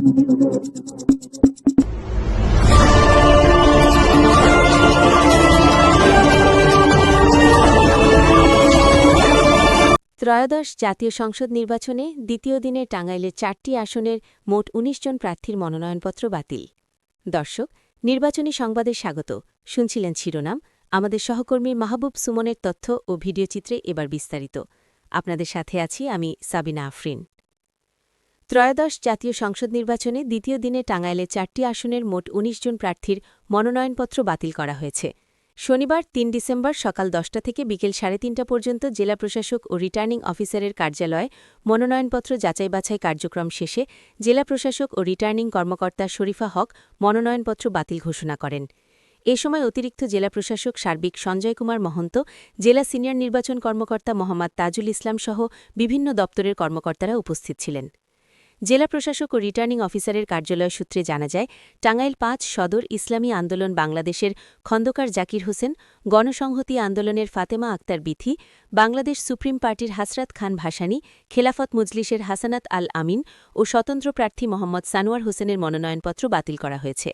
ত্রয়োদশ জাতীয় সংসদ নির্বাচনে দ্বিতীয় দিনে টাঙ্গাইলের চারটি আসনের মোট ১৯ জন প্রার্থীর মনোনয়নপত্র বাতিল। দর্শক, নির্বাচনী সংবাদে স্বাগত। শুনছিলেন শিরোনাম। আমাদের সহকর্মী মাহবুব সুমনের তথ্য ও ভিডিওচিত্রে এবার বিস্তারিত। আপনাদের সাথে আছি আমি সাবিনা আফরিন। ত্রয়োদশ জাতীয় সংসদ নির্বাচনে দ্বিতীয় দিনে টাঙ্গাইলে চারটি আসনের মোট ১৯ জন প্রার্থীর মনোনয়নপত্র বাতিল করা হয়েছে। শনিবার তিন ডিসেম্বর সকাল দশটা থেকে বিকেল সাড়ে তিনটা পর্যন্ত জেলা প্রশাসক ও রিটার্নিং অফিসারের কার্যালয়ে মনোনয়নপত্র যাচাই বাছাই কার্যক্রম শেষে জেলা প্রশাসক ও রিটার্নিং কর্মকর্তা শরীফা হক মনোনয়নপত্র বাতিল ঘোষণা করেন। এ সময় অতিরিক্ত জেলা প্রশাসক সার্বিক সঞ্জয় কুমার মহন্ত, জেলা সিনিয়র নির্বাচন কর্মকর্তা মোহাম্মদ তাজুল ইসলাম সহ বিভিন্ন দপ্তরের কর্মকর্তারা উপস্থিত ছিলেন। জেলা প্রশাসক ও রিটার্নিং অফিসারের কার্যালয় সূত্রে জানা যায়, টাঙ্গাইল পাঁচ সদর ইসলামী আন্দোলন বাংলাদেশের খন্দকার জাকির হোসেন, গণসংহতি আন্দোলনের ফাতেমা আক্তার বিথি, বাংলাদেশ সুপ্রিম পার্টির হাসরাত খান ভাসানী, খেলাফত মজলিসের হাসানাত আল আমিন ও স্বতন্ত্র প্রার্থী মোহাম্মদ সানোয়ার হোসেনের মনোনয়নপত্র বাতিল করা হয়েছে।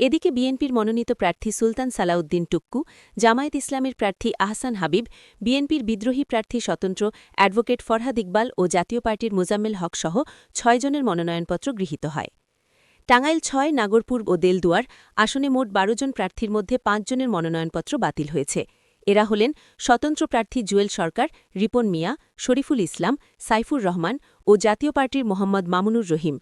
এদিকে বিএনপির মনোনীত প্রার্থী সুলতান সালাউদ্দিন টুক্কু জামায়াত ইসলামের প্রার্থী আহসান হাবিব, বিএনপির বিদ্রোহী প্রার্থী স্বতন্ত্র অ্যাডভোকেট ফরহাদ ইকবাল ও জাতীয় পার্টির মোজাম্মেল হক সহ ছয়জনের মনোনয়নপত্র গৃহীত হয়। টাঙ্গাইল ছয়, নাগরপুর ও দেলদুয়ার আসনে মোট বারো জন প্রার্থীর মধ্যে পাঁচজনের মনোনয়নপত্র বাতিল হয়েছে। এরা হলেন স্বতন্ত্র প্রার্থী জুয়েল সরকার, রিপন মিয়া, শরীফুল ইসলাম, সাইফুর রহমান ও জাতীয় পার্টির মোহাম্মদ মামুনুর রহিম।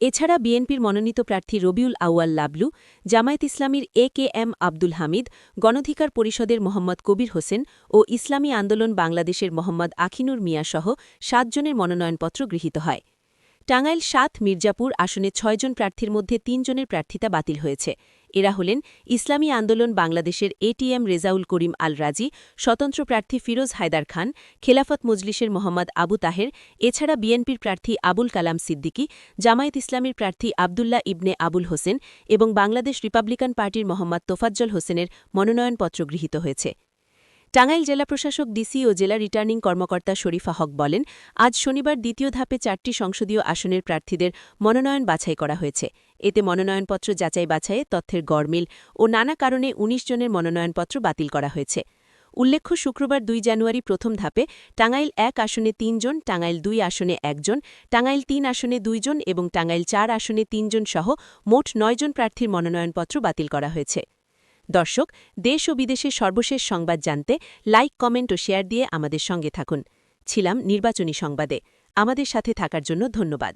এছাড়া বিএনপির মনোনীত প্রার্থী রবিউল আউয়াল লাবলু, জামায়াত ইসলামীর A K M Abdul Hamid, Gonodhikar পরিষদের মোহাম্মদ কবির হোসেন ও ইসলামী আন্দোলন বাংলাদেশের মোহাম্মদ আখিনুর মিয়াসহ সাতজনের মনোনয়নপত্র গৃহীত হয়। টাঙ্গাইল সাত, মির্জাপুর আসনে ছয়জন প্রার্থীর মধ্যে তিনজনের প্রার্থিতা বাতিল হয়েছে। এরা হলেন ইসলামী আন্দোলন বাংলাদেশের এটিএম রেজাউল করিম আল রাজি স্বতন্ত্র প্রার্থী ফিরোজ হায়দার খান, খেলাফত মজলিসের মোহাম্মদ আবু তাহের, এছাড়া বিএনপির প্রার্থী আবুল কালাম সিদ্দিকী, জামায়াত ইসলামীর প্রার্থী আবদুল্লাহ ইবনে আবুল হোসেন এবং বাংলাদেশ রিপাবলিকান পার্টির মোহাম্মদ তোফাজ্জল হোসেনের মনোনয়নপত্র গৃহীত হয়েছে। টাঙ্গাইল জেলা প্রশাসক, ডিসি ও জেলা রিটার্নিং কর্মকর্তা শরীফা হক বলেন, আজ শনিবার দ্বিতীয় ধাপে চারটি সংসদীয় আসনের প্রার্থীদের মনোনয়ন বাছাই করা হয়েছে। এতে মনোনয়নপত্র যাচাই বাছাইয়ে তথ্যের গড়মিল ও নানা কারণে ১৯ জনের মনোনয়নপত্র বাতিল করা হয়েছে। উল্লেখ্য, শুক্রবার দুই জানুয়ারি প্রথম ধাপে টাঙ্গাইল এক আসনে তিনজন টাঙ্গাইল দুই আসনে একজন টাঙ্গাইল তিন আসনে দুইজন এবং টাঙ্গাইল চার আসনে তিনজন সহ মোট নয়জন প্রার্থীর মনোনয়নপত্র বাতিল করা হয়েছে। দর্শক, দেশ ও বিদেশের সর্বশেষ সংবাদ জানতে লাইক, কমেন্ট ও শেয়ার দিয়ে আমাদের সঙ্গে থাকুন। ছিলাম নির্বাচনী সংবাদে। আমাদের সাথে থাকার জন্য ধন্যবাদ।